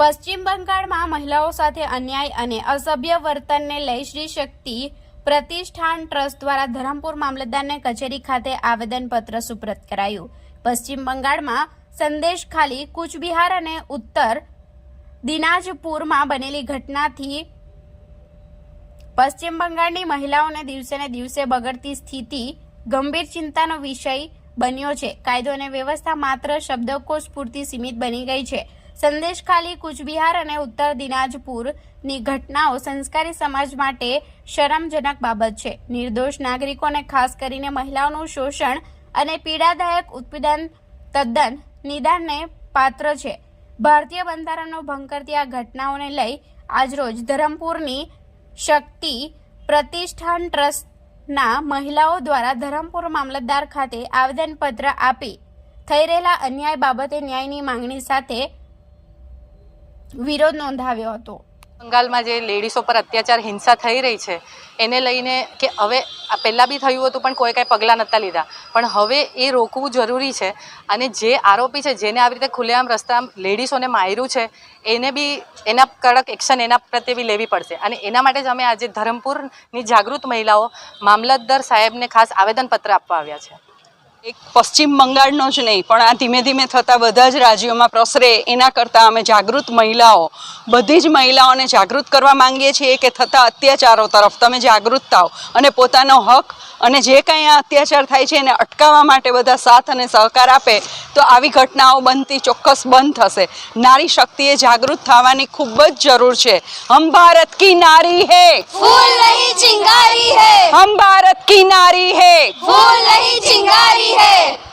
પશ્ચિમ બંગાળમાં મહિલાઓ સાથે અન્યાય અને અસભ્ય વર્તનને લઈ શ્રી શક્તિ પ્રતિષ્ઠાન ટ્રસ્ટ દ્વારા ધરમપુર મામલતદારને કચેરી ખાતે આવેદનપત્ર સુપ્રત કરાયું. પશ્ચિમ બંગાળમાં સંદેશ ખાલી કૂચબિહાર અને ઉત્તર દિનાજપુરમાં બનેલી ઘટનાથી પશ્ચિમ બંગાળની મહિલાઓને દિવસે ને દિવસે બગડતી સ્થિતિ ગંભીર ચિંતાનો વિષય બન્યો છે. કાયદો અને વ્યવસ્થા માત્ર શબ્દકોશ પૂરતી સીમિત બની ગઈ છે. સંદેશ ખાલી કુચબિહાર અને ઉત્તર દિનાજપુરની ઘટનાઓ સંસ્કારી સમાજ માટે શરમજનક બાબત છે. નિર્દોષ નાગરિકોને ખાસ કરીને મહિલાઓનું શોષણ અને પીડાદાયક ઉત્પીડન તદ્દન નિદાનને પાત્ર છે. ભારતીય બંધારણનો ભંગ કરતી આ ઘટનાઓને લઈ આજરોજ ધરમપુરની શક્તિ પ્રતિષ્ઠાન ટ્રસ્ટના મહિલાઓ દ્વારા ધરમપુર મામલતદાર ખાતે આવેદનપત્ર આપી થઈ રહેલા અન્યાય બાબતે ન્યાયની માંગણી સાથે વિરોધ નોંધાવ્યો હતો. બંગાળમાં જે લેડીઝો પર અત્યાચાર, હિંસા થઈ રહી છે, એને લઈને કે હવે પહેલાં બી થયું હતું, પણ કોઈ કાંઈ પગલાં નહોતા લીધા. પણ હવે એ રોકવું જરૂરી છે અને જે આરોપી છે, જેને આવી રીતે ખુલ્લેઆમ રસ્તા લેડીઝોને માર્યું છે, એને બી એના કડક એક્શન એના પ્રત્યે બી લેવી પડશે. અને એના માટે જ અમે આજે ધરમપુરની જાગૃત મહિલાઓ મામલતદાર સાહેબને ખાસ આવેદનપત્ર આપવા આવ્યા છે. એક પશ્ચિમ બંગાળનો જ નહીં પણ આ ધીમે ધીમે થતાં બધા જ રાજ્યોમાં પ્રસરે. એના કરતાં અમે જાગૃત મહિલાઓ. બધી જ મહિલાઓને જાગૃત કરવા માંગીએ છીએ કે થતા અત્યાચારો તરફ તમે જાગૃત થાઓ અને પોતાનો હક અને જે કંઈ આ અત્યાચાર થાય છે એને અટકાવવા માટે બધા સાથ અને સહકાર આપે તો આવી ઘટનાઓ બનતી ચોક્કસ બંધ થશે. નારી શક્તિએ જાગૃત થવાની ખૂબ જ જરૂર છે. હમ ભારત કી નારી હે! ફૂલ નહીં ચિંગારી હે! હમ ભારત કી નારી હે! ફૂલ નહીં ચિંગારી है